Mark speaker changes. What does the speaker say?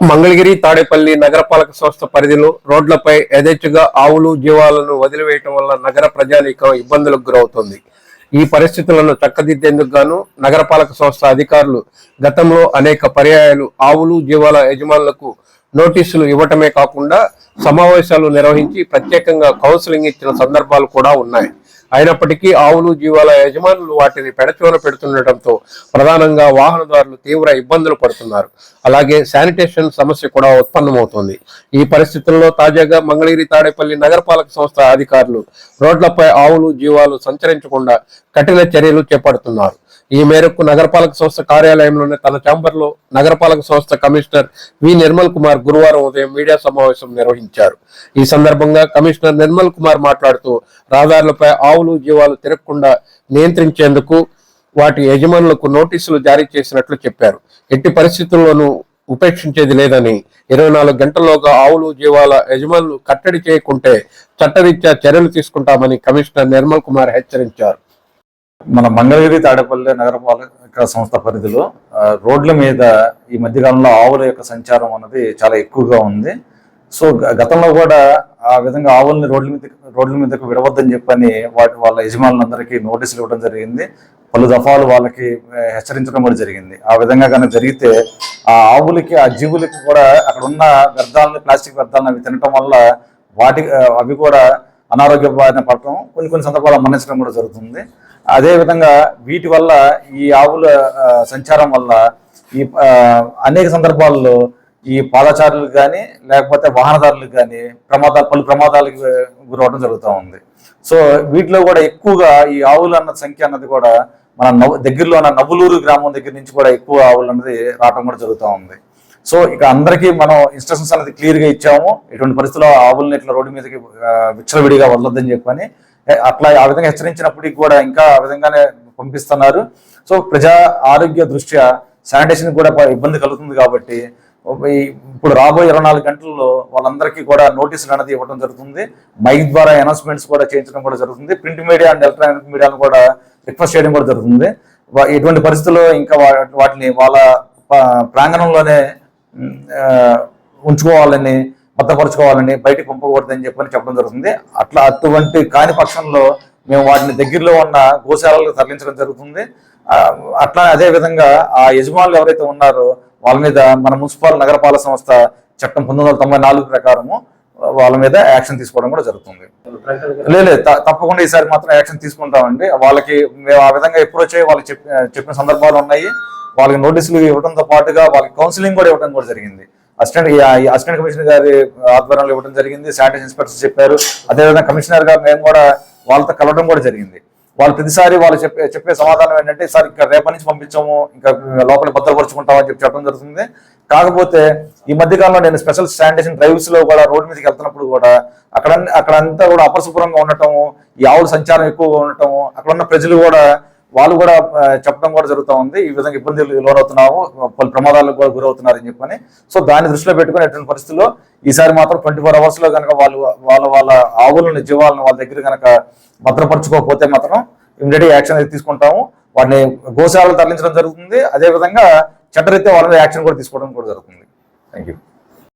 Speaker 1: మంగళగిరి తాడేపల్లి నగరపాలక సంస్థ పరిధిలో రోడ్లపై యథేచ్ఛగా ఆవులు జీవాలను వదిలివేయటం వల్ల నగర ప్రజానీకం ఇబ్బందులకు గురవుతుంది. ఈ పరిస్థితులను చక్కదిద్దేందుకు గాను నగరపాలక సంస్థ అధికారులు గతంలో అనేక పర్యాయాలు ఆవులు జీవాల యజమానులకు నోటీసులు ఇవ్వటమే కాకుండా సమావేశాలు నిర్వహించి ప్రత్యేకంగా కౌన్సిలింగ్ ఇచ్చిన సందర్భాలు కూడా ఉన్నాయి. అయినప్పటికీ ఆవులు జీవాల యజమానులు వాటిని పెడచోన పెడుతుండటంతో ప్రధానంగా వాహనదారులు తీవ్ర ఇబ్బందులు పడుతున్నారు. అలాగే శానిటేషన్ సమస్య కూడా ఉత్పన్నమవుతోంది. ఈ పరిస్థితుల్లో తాజాగా మంగళగిరి తాడేపల్లి నగరపాలక సంస్థ అధికారులు రోడ్లపై ఆవులు జీవాలు సంచరించకుండా కఠిన చర్యలు చేపడుతున్నారు. ఈ మేరకు నగరపాలక సంస్థ కార్యాలయంలోని తన ఛాంబర్లో నగరపాలక సంస్థ కమిషనర్ వి. నిర్మల్ కుమార్ గురువారం ఉదయం మీడియా సమావేశం నిర్వహించారు. ఈ సందర్భంగా కమిషనర్ నిర్మల్ కుమార్ మాట్లాడుతూ రహదారులపై ఆవులు జీవాలు తిరగకుండా నియంత్రించేందుకు వాటి యజమానులకు నోటీసులు జారీ చేసినట్లు చెప్పారు. ఎట్టి పరిస్థితుల్లోనూ ఉపేక్షించేది లేదని. ఇరవై నాలుగు గంటల్లోగా ఆవులు జీవాల యజమానులు కట్టడి చేయకుంటే చట్టరీత్యా చర్యలు తీసుకుంటామని కమిషనర్ నిర్మల్ కుమార్ హెచ్చరించారు.
Speaker 2: మన మంగళగిరి తాడేపల్లి నగరపాలక సంస్థ పరిధిలో రోడ్ల మీద ఈ మధ్యకాలంలో ఆవుల యొక్క సంచారం అన్నది చాలా ఎక్కువగా ఉంది. సో గ- గతంలో కూడా ఆ విధంగా ఆవుల్ని రోడ్ల మీద రోడ్ల మీదకు విడవద్దని చెప్పని వాటి వాళ్ళ యజమానులందరికీ నోటీసులు ఇవ్వడం జరిగింది. పలు దఫాలు వాళ్ళకి హెచ్చరించడం కూడా జరిగింది. ఆ విధంగా కనుక జరిగితే ఆ ఆవులకి ఆ జీవులకి కూడా అక్కడ ఉన్న వ్యర్థాలని ప్లాస్టిక్ వ్యర్థాలను అవి తినటం వల్ల వాటి అవి కూడా అనారోగ్య బారిన పడటం కొన్ని కొన్ని సందర్భాల్లో మరణించడం కూడా జరుగుతుంది. అదేవిధంగా వీటి వల్ల ఈ ఆవుల సంచారం వల్ల ఈ అనేక సందర్భాల్లో ఈ పాదచారులకు కానీ లేకపోతే వాహనదారులకు కానీ ప్రమాదాలు పలు ప్రమాదాలకు గురవడం జరుగుతూ ఉంది. సో వీటిలో కూడా ఎక్కువగా ఈ ఆవులు అన్న సంఖ్య అన్నది కూడా మన నవ్వు దగ్గరలో ఉన్న నవ్వులూరు గ్రామం దగ్గర నుంచి కూడా ఎక్కువ ఆవులు అన్నది రావడం కూడా జరుగుతూ ఉంది. సో ఇక అందరికీ మనం ఇన్స్ట్రక్షన్స్ అనేది క్లియర్గా ఇచ్చాము. ఎటువంటి పరిస్థితుల్లో ఆవులని ఇట్లా రోడ్డు మీదకి విచ్చలవిడిగా వదలొద్దని చెప్పని అట్లా ఆ విధంగా హెచ్చరించినప్పటికీ కూడా ఇంకా ఆ విధంగానే పంపిస్తున్నారు. సో ప్రజా ఆరోగ్య దృష్ట్యా శానిటేషన్ కూడా ఇబ్బంది కలుగుతుంది కాబట్టి ఇప్పుడు రాబోయే ఇరవై నాలుగు గంటల్లో వాళ్ళందరికీ కూడా నోటీసులు అనేది ఇవ్వడం జరుగుతుంది. మైక్ ద్వారా అనౌన్స్మెంట్స్ కూడా చేయించడం కూడా జరుగుతుంది. ప్రింట్ మీడియా అండ్ ఎలక్ట్రానిక్ మీడియాను కూడా రిక్వెస్ట్ చేయడం కూడా జరుగుతుంది. ఎటువంటి పరిస్థితుల్లో ఇంకా వాటిని వాళ్ళ ప్రాంగణంలోనే ఉంచుకోవాలని భద్రపరచుకోవాలని బయటకు పంపకూడదని చెప్పని చెప్పడం జరుగుతుంది. అట్లా అటువంటి కాని పక్షంలో మేము వాటిని దగ్గరలో ఉన్న గోశాలకు తరలించడం జరుగుతుంది. అట్లా అదే విధంగా ఆ యజమానులు ఎవరైతే ఉన్నారో వాళ్ళ మీద మన మున్సిపల్ నగరపాలక సంస్థ చట్టం పంతొమ్మిది వందల తొంభై నాలుగు ప్రకారము వాళ్ళ మీద యాక్షన్ తీసుకోవడం కూడా జరుగుతుంది. లేదు తప్పకుండా ఈసారి మాత్రం యాక్షన్ తీసుకుంటామండి. వాళ్ళకి మేము ఆ విధంగా ఎప్పుడు వచ్చాయో వాళ్ళకి చెప్పి చెప్పిన సందర్భాలు ఉన్నాయి. వాళ్ళకి నోటీసులు ఇవ్వడంతో పాటుగా వాళ్ళకి కౌన్సిలింగ్ కూడా ఇవ్వడం కూడా జరిగింది. అసిస్టెంట్ అసిస్టెంట్ కమిషనర్ గారి ఆధ్వర్యంలో ఇవ్వడం జరిగింది. శానిటేషన్ ఇన్స్పెక్టర్స్ చెప్పారు. అదేవిధంగా కమిషనర్ గారు మేము కూడా వాళ్ళతో కలవడం కూడా జరిగింది. వాళ్ళు ప్రతిసారి వాళ్ళు చెప్పే చెప్పే సమాధానం ఏంటంటే సార్ ఇంకా రేపటి నుంచి పంపించాము ఇంకా లోపల భద్రపరుచుకుంటామని చెప్పి చెప్పడం జరుగుతుంది. కాకపోతే ఈ మధ్య కాలంలో నేను స్పెషల్ శానిటేషన్ డ్రైవ్స్లో కూడా రోడ్డు మీదకి వెళ్తున్నప్పుడు కూడా అక్కడ అక్కడంతా కూడా అపరిశుభ్రంగా ఉండటము ఈ ఆవుల సంచారం ఎక్కువగా ఉండటము అక్కడ ఉన్న ప్రజలు కూడా వాళ్ళు కూడా చెప్పడం కూడా జరుగుతూ ఉంది. ఈ విధంగా ఇబ్బందులు లోనవుతున్నాము. పలు ప్రమాదాలకు కూడా గురవుతున్నారని చెప్పని. సో దాన్ని దృష్టిలో పెట్టుకుని ఎటువంటి పరిస్థితుల్లో ఈసారి మాత్రం ట్వంటీ ఫోర్ అవర్స్లో కనుక వాళ్ళు వాళ్ళ వాళ్ళ ఆవులను జీవాలను వాళ్ళ దగ్గర కనుక భద్రపరచుకోకపోతే మాత్రం ఇమీడియట్ యాక్షన్ అయితే తీసుకుంటాము. వాటిని గోశాలకు తరలించడం జరుగుతుంది. అదే విధంగా చట్టరీత్యా వాళ్ళ మీద యాక్షన్ కూడా తీసుకోవడం కూడా జరుగుతుంది. Thank you